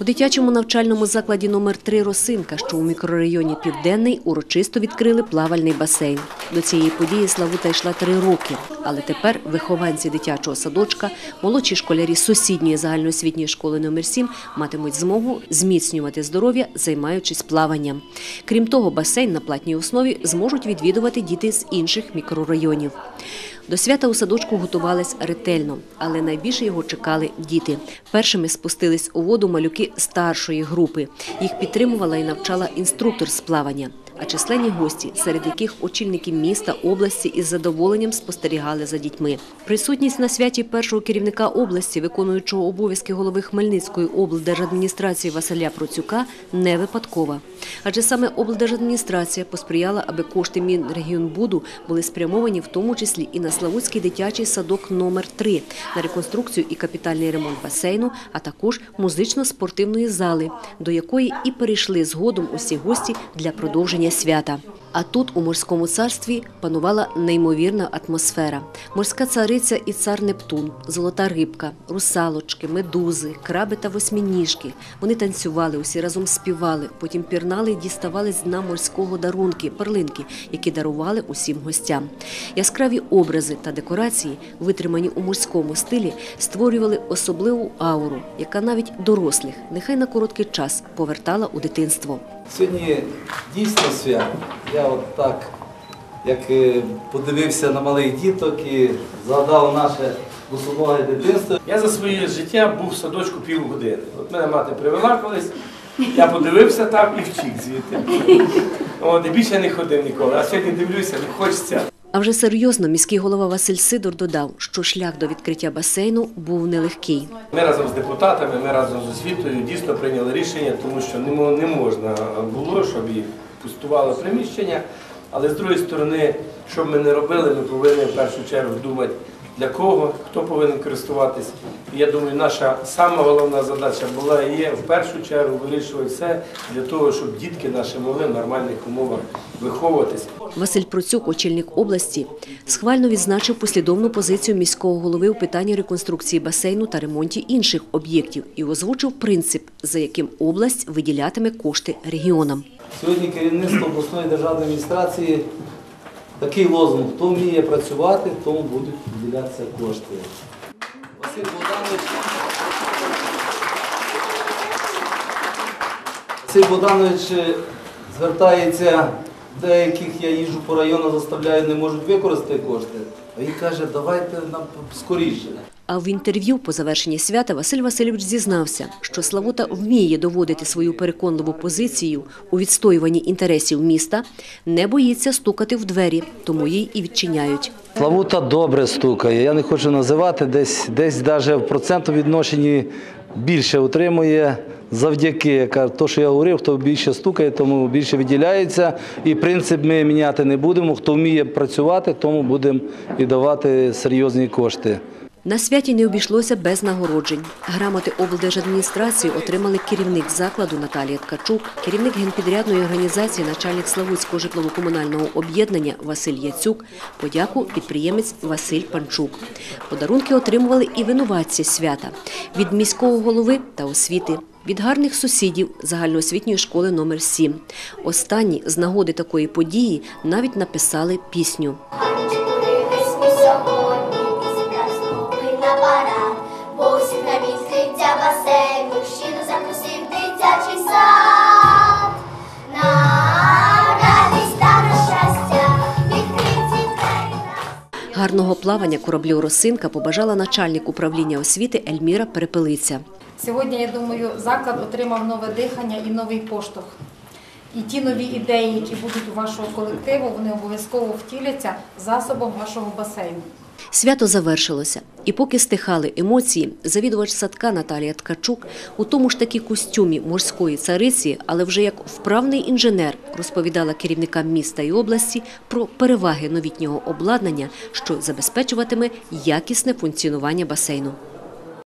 У дитячому навчальному закладі номер 3 Росинка, що у мікрорайоні Південний, урочисто відкрили плавальний басейн. До цієї події Славута йшла три роки. Але тепер вихованці дитячого садочка, молодші школярі сусідньої загальноосвітньої школи номер 7 матимуть змогу зміцнювати здоров'я, займаючись плаванням. Крім того, басейн на платній основі зможуть відвідувати діти з інших мікрорайонів. До свята у садочку готувались ретельно, але найбільше його чекали діти. Першими спустились у воду малюки старшої групи. Їх підтримувала і навчала інструктор з плавання. А численні гості, серед яких очільники міста, області із задоволенням спостерігали за дітьми. Присутність на святі першого керівника області, виконуючого обов'язки голови Хмельницької облдержадміністрації Василя Процюка, не випадкова. Адже саме облдержадміністрація посприяла, аби кошти Мінрегіонбуду були спрямовані в тому числі і на Славутський дитячий садок номер 3 на реконструкцію і капітальний ремонт басейну, а також музично-спортивної зали, до якої і перейшли згодом усі гості для продовження свята. А тут, у морському царстві, панувала неймовірна атмосфера. Морська цариця і цар Нептун, золота рибка, русалочки, медузи, краби та восьминіжки. Вони танцювали, усі разом співали, потім пірнали і діставали з дна морського дарунки, перлинки, які дарували усім гостям. Яскраві образи та декорації, витримані у морському стилі, створювали особливу ауру, яка навіть дорослих, нехай на короткий час, повертала у дитинство. Сьогодні дійсно свято. Я от так, як е, подивився на малих діток і згадав наше босоноге дитинство. Я за своє життя був в садочку півгодини. От мене мати привела колись, я подивився там і втік звідти. От, і більше не ходив ніколи. А сьогодні дивлюся, не хочеться. А вже серйозно міський голова Василь Сидор додав, що шлях до відкриття басейну був нелегкий. Ми разом з депутатами, ми разом з освітою дійсно прийняли рішення, тому що не можна було, щоб і пустувало приміщення. Але з другої сторони, що б ми не робили, ми повинні в першу чергу думати, для кого, хто повинен користуватись. Я думаю, наша сама головна задача була і є в першу чергу вирішувати все для того, щоб дітки наші могли в нормальних умовах виховуватись. Василь Процюк, очільник області, схвально відзначив послідовну позицію міського голови у питанні реконструкції басейну та ремонті інших об'єктів і озвучив принцип, за яким область виділятиме кошти регіонам. Сьогодні керівництво обласної державної адміністрації такий лозунг, хто вміє працювати, тому будуть виділятися кошти. Василь Богданович. Василь Богданович е, звертається, деяких я їжджу по району, заставляю, не можуть використати кошти. А він каже, давайте нам скоріше. А в інтерв'ю по завершенні свята Василь Васильович зізнався, що Славута вміє доводити свою переконливу позицію у відстоюванні інтересів міста, не боїться стукати в двері, тому їй і відчиняють. Славута добре стукає. Я не хочу називати, десь десь навіть в проценту відношенні більше отримує завдяки. Яка то, що я говорив, хто більше стукає, тому більше виділяється. І принцип ми міняти не будемо. Хто вміє працювати, тому будемо і давати серйозні кошти. На святі не обійшлося без нагороджень. Грамоти облдержадміністрації отримали керівник закладу Наталія Ткачук, керівник генпідрядної організації, начальник Славутського житлово-комунального об'єднання Василь Яцюк, подяку підприємець Василь Панчук. Подарунки отримували і винуватці свята від міського голови та освіти. Від гарних сусідів загальноосвітньої школи номер 7 Останні з нагоди такої події навіть написали пісню. Басейну щиро запросив дитячий сад. На радість та на щастя, відкриті двері нас. Гарного плавання кораблю Росинка побажала начальник управління освіти Ельміра Перепелиця. Сьогодні, я думаю, заклад отримав нове дихання і новий поштовх. І ті нові ідеї, які будуть у вашого колективу, вони обов'язково втіляться засобом вашого басейну. Свято завершилося, і поки стихали емоції, завідувач садка Наталія Ткачук у тому ж таки костюмі морської цариці, але вже як вправний інженер, розповідала керівникам міста і області про переваги новітнього обладнання, що забезпечуватиме якісне функціонування басейну.